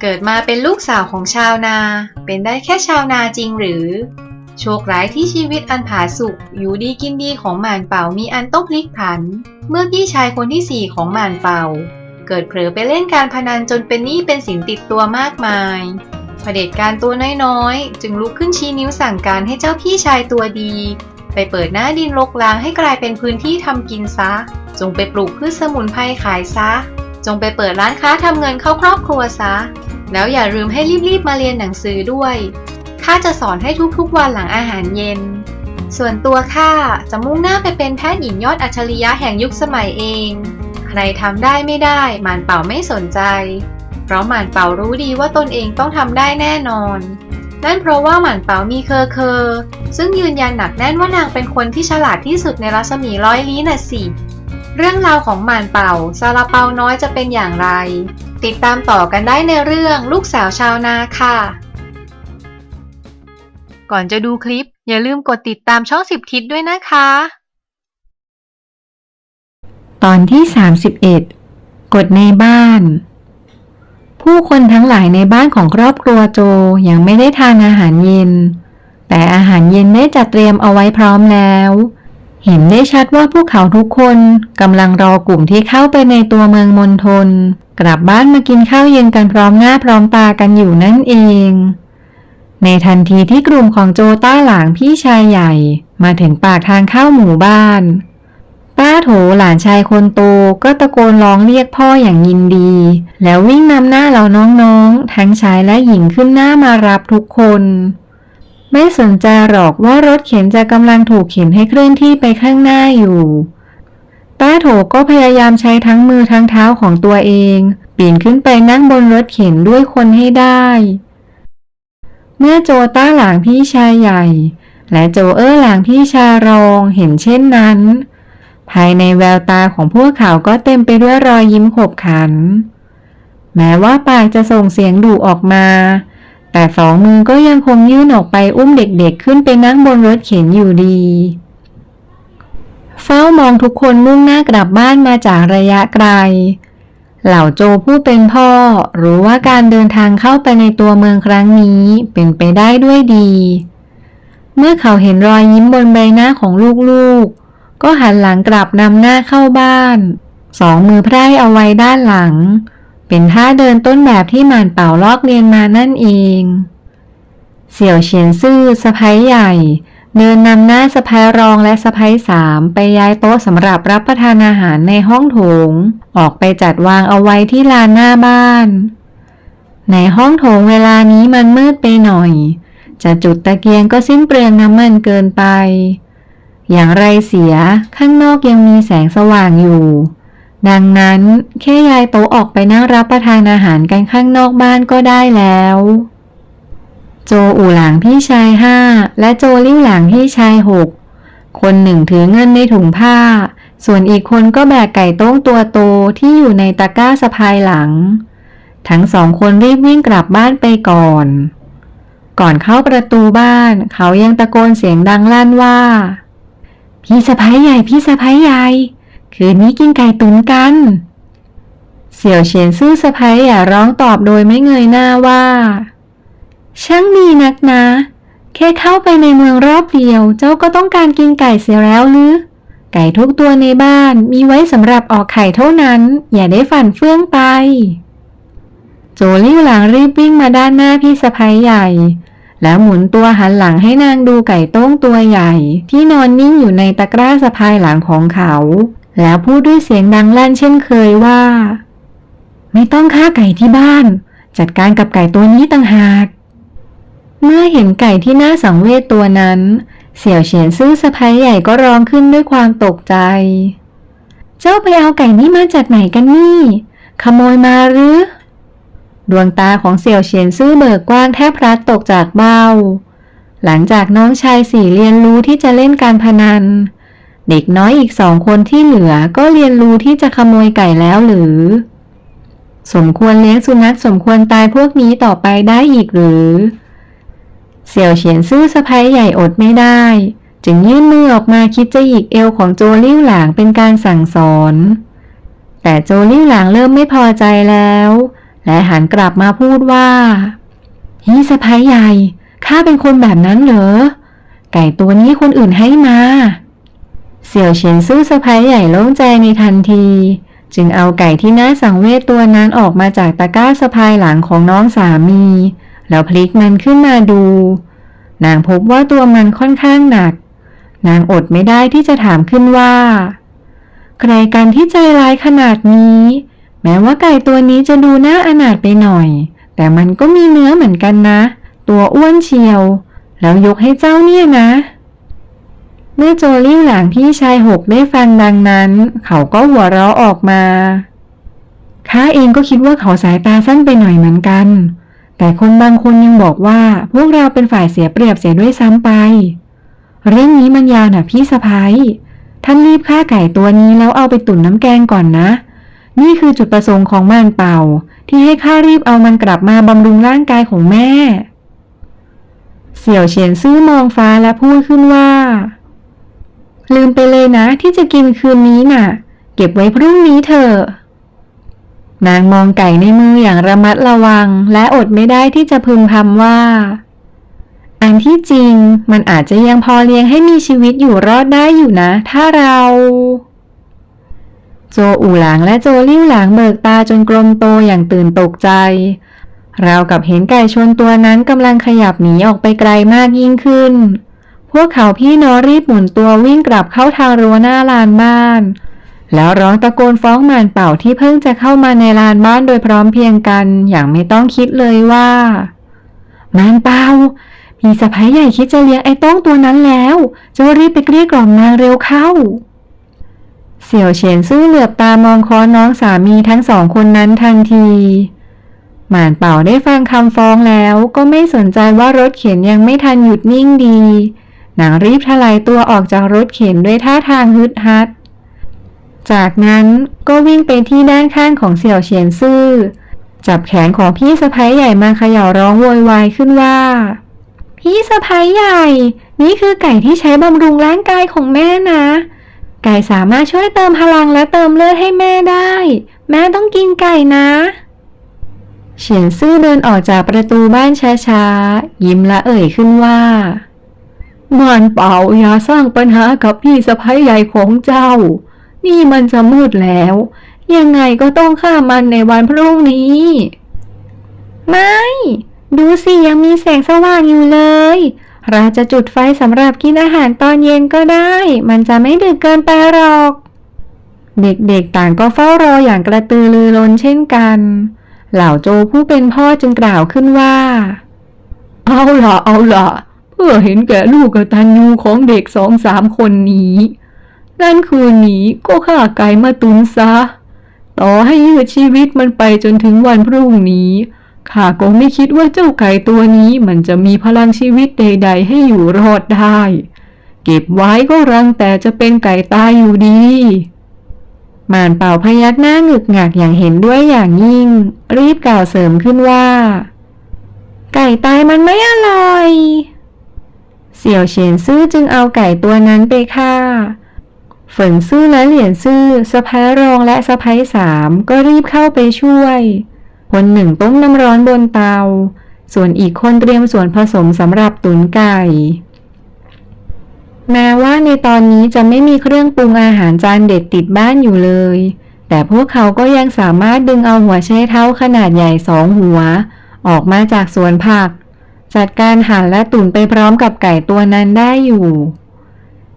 เกิดมาเป็นลูกสาวของชาวนา เป็นได้แค่ชาวนาจริงหรือ โชคร้ายที่ชีวิตอันผาสุกอยู่ดีกินดีของหม่านเป่ามีอันต้องพลิกผัน เมื่อพี่ชายคนที่สี่ของหม่านเป่า เกิดเผลอไปเล่นการพนันจนเป็นหนี้เป็นสินติดตัวมากมายเผด็จการตัวน้อยๆ จึงลุกขึ้นชี้นิ้วสั่งการให้เจ้าพี่ชายตัวดี ไปเปิดหน้าดินรกร้างให้กลายเป็นพื้นที่ทำกินซะ จงไปปลูกพืชสมุนไพรขายซะ จงไปเปิดร้านค้าทำเงินเข้าครอบครัวซะ แล้วอย่าลืมให้รีบๆมาเรียนหนังสือด้วยข้าจะสอนให้ทุกๆวันหลังอาหารเย็น ส่วนตัวข้าจะมุ่งหน้าไปเป็นแพทย์หญิงยอดอัจฉริยะแห่งยุคสมัยเอง ใครทำได้ไม่ได้หมานเป่าไม่สนใจ เพราะหมานเป่ารู้ดีว่าตนเองต้องทำได้แน่นอน นั่นเพราะว่าหมานเป่ามีเคอเคอ ซึ่งยืนยันหนักแน่นว่านางเป็นคนที่ฉลาดที่สุดในรัศมีร้อยลี้น่ะสิ เรื่องราวของหมานเป่าซาลาเปาน้อยจะเป็นอย่างไร ติดตามต่อกันได้ในเรื่องลูกสาวชาวนาค่ะ ก่อนจะดูคลิป อย่าลืมกดติดตามช่องสิบทิศด้วยนะคะ ตอนที่ 31 กฎในบ้าน ผู้คนทั้งหลายในบ้านของครอบครัวโจยังไม่ได้ทานอาหารเย็น แต่อาหารเย็นได้จัดเตรียมเอาไว้พร้อมแล้ว เห็นได้ชัดว่าพวกเขาทุกคนกำลังรอกลุ่มที่เข้าไปในตัวเมืองมณฑลกลับบ้านมากินข้าวเย็นกันพร้อมหน้าพร้อมตากันอยู่นั่นเอง ในทันทีที่กลุ่มของโจต้าหลางพี่ชายใหญ่ มาถึงปากทางเข้าหมู่บ้านป้าโถหลานชายคนโตก็ตะโกนร้องเรียกพ่ออย่างยินดี แล้ววิ่งนำหน้าเราน้องๆ ทั้งชายและหญิงขึ้นหน้ามารับทุกคน ไม่สนใจหรอกว่ารถเข็นจะกำลังถูกเข็นให้เคลื่อนที่ไปข้างหน้าอยู่ป้าโถก็พยายามใช้ทั้งมือทั้งเท้าของตัวเอง ปีนขึ้นไปนั่งบนรถเข็นด้วยคนให้ได้ เมื่อโจต้าหลางพี่ชายใหญ่ และโจเออร์หลางพี่ชายรองเห็นเช่นนั้น ภายในแววตาของพวกเขาก็เต็มไปด้วยรอยยิ้มขบขัน แม้ว่าปากจะส่งเสียงดุออกมา แต่สองมือก็ยังคงยื่นออกไปอุ้มเด็กๆ ขึ้นไปนั่งบนรถเข็นอยู่ดี เฝ้ามองทุกคนมุ่งหน้ากลับบ้านมาจากระยะไกล เหล่าโจผู้เป็นพ่อ รู้ว่าการเดินทางเข้าไปในตัวเมืองครั้งนี้เป็นไปได้ด้วยดี เมื่อเขาเห็นรอยยิ้มบนใบหน้าของลูกๆ ก็หันหลังกลับนำหน้าเข้าบ้าน สองมือไพร่เอาไว้ด้านหลัง เป็นท่าเดินต้นแบบที่หมานเป่าลอกเรียนมานั่นเอง เสี่ยวเฉียนซื่อสะพ้ยใหญ่ เดินนำหน้าสะพ้ยรองและสะพ้ยสามไปย้ายโต๊ะสำหรับรับประทานอาหารในห้องโถง ออกไปจัดวางเอาไว้ที่ลานหน้าบ้าน ในห้องโถงเวลานี้มันมืดไปหน่อย จะจุดตะเกียงก็สิ้นเปลืองน้ำมันเกินไป อย่างไรเสียข้างนอกยังมีแสงสว่างอยู่ ดังนั้นแค่ย้ายโต๊ะออกไปนั่งรับประทานอาหารกันข้างนอกบ้านก็ได้แล้ว โจอู่หลางพี่ชายห้าและโจลิ่วหลางพี่ชายหกคนหนึ่งถือเงินในถุงผ้า ส่วนอีกคนก็แบกไก่โต้งตัวโตที่อยู่ในตะกร้าสะพายหลัง ทั้งสองคนรีบวิ่งกลับบ้านไปก่อน ก่อนเข้าประตูบ้าน เขายังตะโกนเสียงดังลั่นว่า พี่สะพ้ายใหญ่พี่สะพ้ายใหญ่ คืนนี้กินไก่ตุ๋นกัน เสี่ยวเฉียนซื่อสะพ้ายอย่าร้องตอบโดยไม่เงยหน้าว่า ช่างดีนักนะ แค่เข้าไปในเมืองรอบเดียว เจ้าก็ต้องการกินไก่เสียแล้วหรือไก่ทุกตัวในบ้านมีไว้สำหรับออกไข่เท่านั้น อย่าได้ฝันเฟื่องไป โจลิ่วหลังรีบวิ่งมาด้านหน้าพี่สะพ้ายใหญ่ แล้วหมุนตัวหันหลังให้นางดูไก่โต้งตัวใหญ่ ที่นอนนิ่งอยู่ในตะกร้าสะพายหลังของเขา แล้วพูดด้วยเสียงดังลั่นเช่นเคยว่า ไม่ต้องฆ่าไก่ที่บ้าน จัดการกับไก่ตัวนี้ต่างหาก เมื่อเห็นไก่ที่น่าสังเวชตัวนั้น เสี่ยวเฉียนซื่อสะพ้ายใหญ่ก็ร้องขึ้นด้วยความตกใจ เจ้าไปเอาไก่นี้มาจากไหนกันนี่ ขโมยมาหรือ ดวงตาของเสี่ยวเฉียนซื่อเบิกกว้างแทบพลัดตกจากเบ้า หลังจากน้องชายสี่เรียนรู้ที่จะเล่นการพนัน เด็กน้อยอีกสองคนที่เหลือก็เรียนรู้ที่จะขโมยไก่แล้วหรือ สมควรเลี้ยงสุนัขสมควรตายพวกนี้ต่อไปได้อีกหรือ เสี่ยวเฉียนซื่อสะพ้ยใหญ่อดไม่ได้ จึงยื่นมือออกมาคิดจะหยิกเอวของโจลิ่วหลางเป็นการสั่งสอน แต่โจลิ่วหลางเริ่มไม่พอใจแล้ว และหันกลับมาพูดว่าฮีสะพ้ายใหญ่ข้าเป็นคนแบบนั้นเหรอ ไก่ตัวนี้คนอื่นให้มา เสี่ยวเฉียนสู้สะพ้ายใหญ่โล่งใจในทันที จึงเอาไก่ที่น่าสังเวชตัวนั้นออกมาจากตะกร้าสะพายหลังของน้องสามี แล้วพลิกมันขึ้นมาดู นางพบว่าตัวมันค่อนข้างหนัก นางอดไม่ได้ที่จะถามขึ้นว่า ใครกันที่ใจร้ายขนาดนี้ แม้ว่าไก่ตัวนี้จะดูน่าอนาถไปหน่อย แต่มันก็มีเนื้อเหมือนกันนะ ตัวอ้วนเชียว แล้วยกให้เจ้าเนี่ยนะ เมื่อโจลิ่หลังพี่ชายหกได้ฟังดังนั้น เขาก็หัวเราะออกมา ข้าเองก็คิดว่าเขาสายตาสั้นไปหน่อยเหมือนกัน แต่คนบางคนยังบอกว่าพวกเราเป็นฝ่ายเสียเปรียบเสียด้วยซ้ำไป เรื่องนี้มันยาวนะพี่สะพ้ายท่านรีบฆ่าไก่ตัวนี้แล้วเอาไปตุ๋นน้ำแกงก่อนนะ นี่คือจุดประสงค์ของม่านเป่า ที่ให้ข้ารีบเอามันกลับมาบำรุงร่างกายของแม่ เสี่ยวเฉียนซื่อมองฟ้าและพูดขึ้นว่า ลืมไปเลยนะที่จะกินคืนนี้น่ะ เก็บไว้พรุ่งนี้เถอะนางมองไก่ในมืออย่างระมัดระวัง และอดไม่ได้ที่จะพึมพำว่า อันที่จริงมันอาจจะยังพอเลี้ยงให้มีชีวิตอยู่รอดได้อยู่นะ ถ้าเรา โจอู่หลางและโจลิ่วหลางเบิกตาจนกลมโตอย่างตื่นตกใจราวกับเห็นไก่ชนตัวนั้นกำลังขยับหนีออกไปไกลมากยิ่งขึ้น พวกเขาพี่น้องรีบหมุนตัววิ่งกลับเข้าทางรั้วหน้าลานบ้าน แล้วร้องตะโกนฟ้องหมานเป่าที่เพิ่งจะเข้ามาในลานบ้านโดยพร้อมเพียงกันอย่างไม่ต้องคิดเลยว่ามานเป่าพี่สะพ้ายใหญ่คิดจะเลี้ยงไอ้ต้องตัวนั้นแล้วจะรีบไปเกลี้ยกล่อมนางเร็วเข้า เสี่ยวเฉียนซื่อเหลือบตามองค้อนน้องสามีทั้งสองคนนั้นทันทีหมานเป่าได้ฟังคำฟ้องแล้วก็ไม่สนใจว่ารถเข็นยังไม่ทันหยุดนิ่งดี นางรีบถลายตัวออกจากรถเข็นด้วยท่าทางฮึดฮัด จากนั้นก็วิ่งไปที่ด้านข้างของเสี่ยวเฉียนซื่อ จับแขนของพี่สะพ้ยใหญ่มาเขย่าร้องโวยวายขึ้นว่า พี่สะพ้ยใหญ่ นี่คือไก่ที่ใช้บำรุงร่างกายของแม่นะ ไก่สามารถช่วยเติมพลังและเติมเลือดให้แม่ได้ แม่ต้องกินไก่นะเฉียนซื่อเดินออกจากประตูบ้านช้าๆ ยิ้มและเอ่ยขึ้นว่า มานเป่าอย่าสร้างปัญหากับพี่สะพ้ายใหญ่ของเจ้า นี่มันจะมืดแล้ว ยังไงก็ต้องฆ่ามันในวันพรุ่งนี้ ไม่ ดูสิยังมีแสงสว่างอยู่เลย เราจะจุดไฟสำหรับกินอาหารตอนเย็นก็ได้ มันจะไม่ดึกเกินไปหรอก เด็กๆต่างก็เฝ้ารออย่างกระตือรือร้นเช่นกัน เหล่าโจผู้เป็นพ่อจึงกล่าวขึ้นว่า เอาล่ะเอาล่ะ พื่อเห็นแก่ลูกกตัญญูของเด็กสองสามคนนี้นั่นคืนนี้ก็ฆ่าไก่มาตุนซะ ต่อให้ยืดชีวิตมันไปจนถึงวันพรุ่งนี้ข้าก็ไม่คิดว่าเจ้าไก่ตัวนี้มันจะมีพลังชีวิตใด ๆ ให้อยู่รอดได้ เก็บไว้ก็รังแต่จะเป็นไก่ตายอยู่ดีมานเป่าพยักหน้าหงึกหงักอย่างเห็นด้วยอย่างยิ่ง รีบกล่าวเสริมขึ้นว่า ไก่ตายมันไม่อร่อย เสี่ยวเฉียนซื่อจึงเอาไก่ตัวนั้นไปฆ่าเฟิงซื่อและเหลียนซื่อสะพ้ายรองและสะพ้ายสามก็รีบเข้าไปช่วย คนหนึ่งต้มน้ำร้อนบนเตา ส่วนอีกคนเตรียมส่วนผสมสำหรับตุ๋นไก่ แม้ว่าในตอนนี้จะไม่มีเครื่องปรุงอาหารจานเด็ดติดบ้านอยู่เลย แต่พวกเขาก็ยังสามารถดึงเอาหัวไชเท้าขนาดใหญ่สองหัว ออกมาจากสวนผัก จัดการหั่นและตุ๋นไปพร้อมกับไก่ตัวนั้นได้อยู่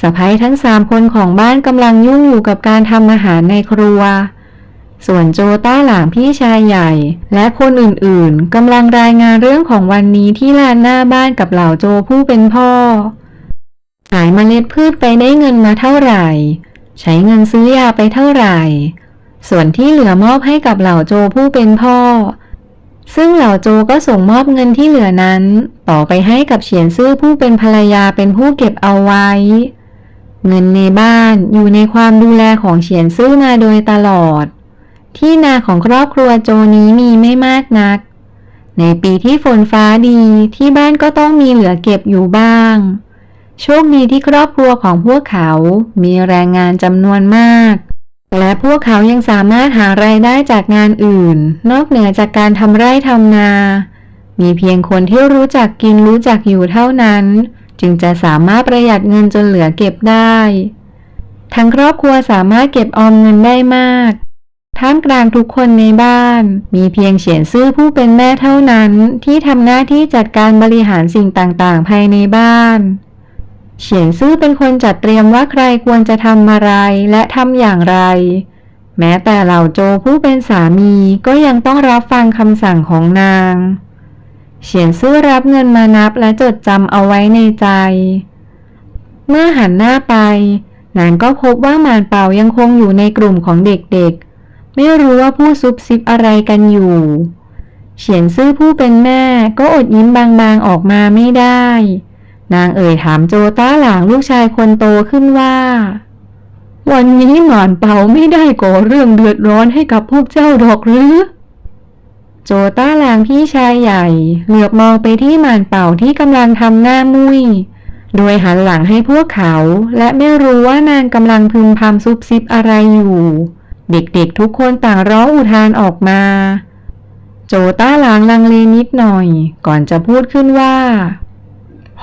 สะพ้ยทั้งสามคนของบ้านกำลังยุ่งอยู่กับการทำอาหารในครัว ส่วนโจต้าหลางพี่ชายใหญ่ และคนอื่นๆกำลังรายงานเรื่องของวันนี้ที่ลานหน้าบ้านกับเหล่าโจผู้เป็นพ่อ ขายเมล็ดพืชไปได้เงินมาเท่าไหร่ ใช้เงินซื้อยาไปเท่าไหร่ ส่วนที่เหลือมอบให้กับเหล่าโจผู้เป็นพ่อ ซึ่งเหล่าโจก็ส่งมอบเงินที่เหลือนั้น ต่อไปให้กับเฉียนซื่อผู้เป็นภรรยาเป็นผู้เก็บเอาไว้ เงินในบ้านอยู่ในความดูแลของเฉียนซื่อมาโดยตลอด ที่นาของครอบครัวโจนี้มีไม่มากนัก ในปีที่ฝนฟ้าดีที่บ้านก็ต้องมีเหลือเก็บอยู่บ้าง โชคดีที่ครอบครัวของพวกเขา มีแรงงานจำนวนมาก และพวกเขายังสามารถหารายได้จากงานอื่น นอกเหนือจากการทำไร่ทำนา มีเพียงคนที่รู้จักกินรู้จักอยู่เท่านั้น จึงจะสามารถประหยัดเงินจนเหลือเก็บได้ ทั้งครอบครัวสามารถเก็บออมเงินได้มาก ท่ามกลางทุกคนในบ้าน มีเพียงเฉียนซื่อผู้เป็นแม่เท่านั้น ที่ทำหน้าที่จัดการบริหารสิ่งต่างๆ ภายในบ้าน เฉียนซื่อเป็นคนจัดเตรียมว่าใครควรจะทำอะไรและทำอย่างไร แม้แต่เหล่าโจผู้เป็นสามีก็ยังต้องรับฟังคำสั่งของนาง เฉียนซื่อรับเงินมานับและจดจำเอาไว้ในใจ เมื่อหันหน้าไปนางก็พบว่าหมานเป่ายังคงอยู่ในกลุ่มของเด็กๆ ไม่รู้ว่าผู้ซุบซิบอะไรกันอยู่ เฉียนซื่อผู้เป็นแม่ก็อดยิ้มบางๆออกมาไม่ได้ นางเอ่ยถามโจต้าหลางลูกชายคนโตขึ้นว่า วันนี้หมานเป่าไม่ได้ก่อเรื่องเดือดร้อนให้กับพวกเจ้าดอกหรือ โจต้าหลางพี่ชายใหญ่ เหลือบมองไปที่หมานเป่าที่กำลังทำหน้ามุยโดยหันหลังให้พวกเขา และไม่รู้ว่านางกำลังพึมพำซุบซิบอะไรอยู่ เด็กๆทุกคนต่างร้องอุทานออกมา โจต้าหลางลังเลนิดหน่อย ก่อนจะพูดขึ้นว่า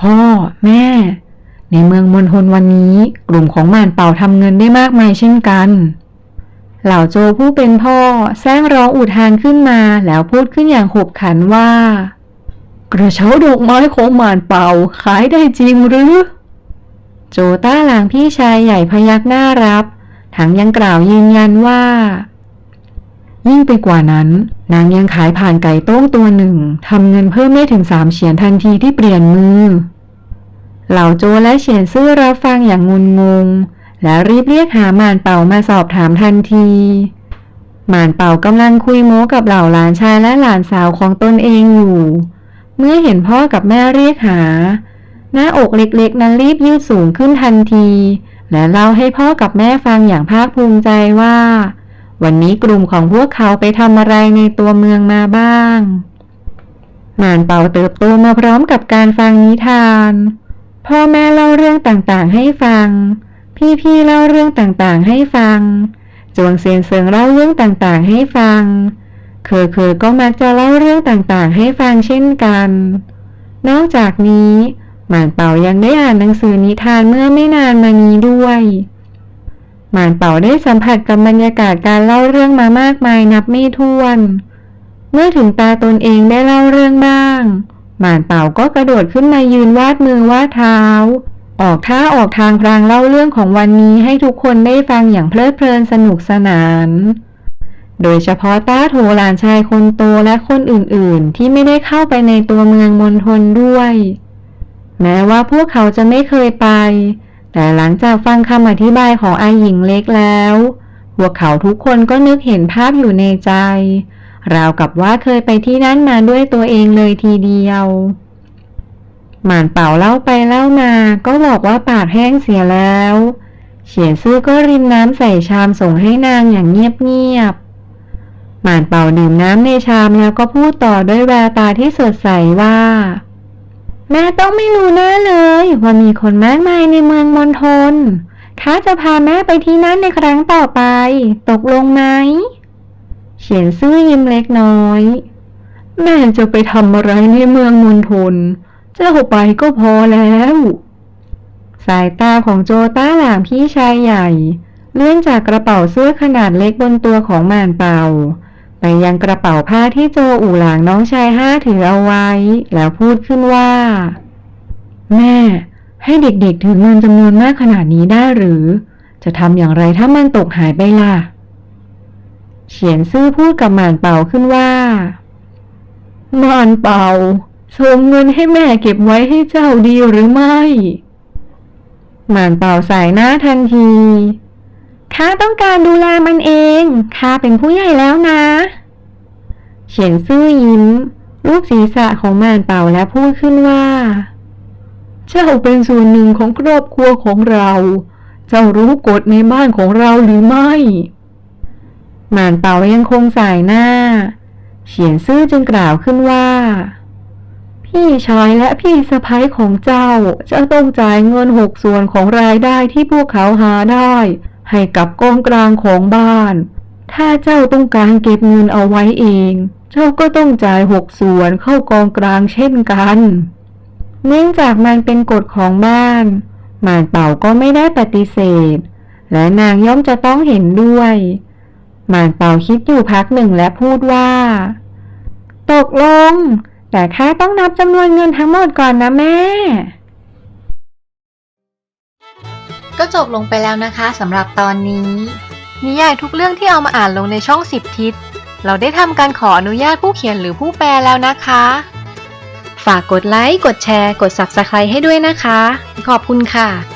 พ่อ แม่ ในเมืองมณฑลวันนี้ กลุ่มของหมานเป่าทำเงินได้มากมายเช่นกัน เหล่าโจผู้เป็นพ่อแซงร้องอุทานขึ้นมาแล้วพูดขึ้นอย่างขบขันว่า กระเช้าดอกไม้ของหมานเป่าขายได้จริงหรือ โจต้าหลางพี่ชายใหญ่พยักหน้ารับทั้งยังกล่าวยืนยันว่า ยิ่งไปกว่านั้น นางยังขายผ่านไก่ต้มตัวหนึ่งทำเงินเพิ่มได้ถึงสามเฉียนทันทีที่เปลี่ยนมือ เหล่าโจและเฉียนซื่อรับฟังอย่างงุนงง และรีบเรียกหาหมานเป่ามาสอบถามทันที หมานเป่ากำลังคุยโม้กับเหล่าหลานชายและหลานสาวของตนเองอยู่ เมื่อเห็นพ่อกับแม่เรียกหา หน้าอกเล็กๆ นั้นรีบยืดสูงขึ้นทันที และเล่าให้พ่อกับแม่ฟังอย่างภาคภูมิใจว่า วันนี้กลุ่มของพวกเขาไปทำอะไรในตัวเมืองมาบ้าง หมานเป่าเติบโตมาพร้อมกับการฟังนิทาน พ่อแม่เล่าเรื่องต่างๆ ให้ฟัง พี่ๆเล่าเรื่องต่างๆ ให้ฟัง จวงเซียนเซิงเล่าเรื่องต่างๆ ให้ฟัง เคอเคอก็มักจะเล่าเรื่องต่างๆ ให้ฟังเช่นกัน นอกจากนี้หมานเป่ายังได้อ่านหนังสือนิทานเมื่อไม่นานมานี้ด้วย หมานเป่าได้สัมผัสกับบรรยากาศการเล่าเรื่องมามากมายนับไม่ถ้วน เมื่อถึงตาตนเองได้เล่าเรื่องบ้าง หมานเป่าก็กระโดดขึ้นมายืนวาดมือวาดเท้า ออกท่าออกทางพรางเล่าเรื่องของวันนี้ให้ทุกคนได้ฟังอย่างเพลิดเพลินสนุกสนาน โดยเฉพาะต้าโถหลานชายคนโตและคนอื่นๆ ที่ไม่ได้เข้าไปในตัวเมืองมณฑลด้วย แม้ว่าพวกเขาจะไม่เคยไป แต่หลังจากฟังคำอธิบายของอาหญิงเล็กแล้ว พวกเขาทุกคนก็นึกเห็นภาพอยู่ในใจ ราวกับว่าเคยไปที่นั่นมาด้วยตัวเองเลยทีเดียว หมานเป่าเล่าไปเล่ามา ก็บอกว่าปากแห้งเสียแล้ว เฉียนซื่อก็รินน้ำใส่ชามส่งให้นางอย่างเงียบๆ หมานเป่าดื่มน้ำในชามแล้วก็พูดต่อด้วยแววตาที่สดใสว่า แม่ต้องไม่รู้แน่เลยว่ามีคนมากมายในเมืองมณฑลข้าจะพาแม่ไปที่นั่นในครั้งต่อไป ตกลงไหม เฉียนซื่อยิ้มเล็กน้อย แม่จะไปทำอะไรในเมืองมณฑลเจ้าไปก็พอแล้ว สายตาของโจต้าหลางพี่ชายใหญ่ เลื่อนจากกระเป๋าเสื้อขนาดเล็กบนตัวของหมานเป่าไปยังกระเป๋าผ้าที่โจอู่หลางน้องชายห้าถือเอาไว้ แล้วพูดขึ้นว่า แม่ ให้เด็กๆถือเงินจำนวนมากขนาดนี้ได้หรือ จะทำอย่างไรถ้ามันตกหายไปล่ะ เฉียนซื่อพูดกับหมานเป่าขึ้นว่า หมานเป่าส่งเงินให้แม่เก็บไว้ให้เจ้าดีหรือไม่ หมานเป่าสายหน้าทันทีข้าต้องการดูแลมันเอง ข้าเป็นผู้ใหญ่แล้วนะ เฉียนซื่อยิ้ม รูปศีรษะของหมานเป่าและพูดขึ้นว่า เจ้าเป็นส่วนหนึ่งของครอบครัวของเรา เจ้ารู้กฎในบ้านของเราหรือไม่ หมานเป่ายังคงสายหน้า เฉียนซื่อจึงกล่าวขึ้นว่า พี่ชายและพี่สะพ้ยของเจ้าจะต้องจ่ายเงินหกส่วนของรายได้ที่พวกเขาหาได้ ให้กับกองกลางของบ้าน ถ้าเจ้าต้องการเก็บเงินเอาไว้เอง เจ้าก็ต้องจ่ายหกส่วนเข้ากองกลางเช่นกัน เนื่องจากมันเป็นกฎของบ้านหมานเป่าก็ไม่ได้ปฏิเสธ และนางย่อมจะต้องเห็นด้วย มานเป่าคิดอยู่พักหนึ่งและพูดว่า ตกลง แต่ข้าต้องนับจำนวนเงินทั้งหมดก่อนนะแม่ ก็จบลงไปแล้วนะคะสำหรับตอนนี้ นิยายทุกเรื่องที่เอามาอ่านลงในช่อง10ทิศ เราได้ทำการขออนุญาตผู้เขียนหรือผู้แปลแล้วนะคะ ฝากกดไลค์ กดแชร์ กด Subscribe ให้ด้วยนะคะ ขอบคุณค่ะ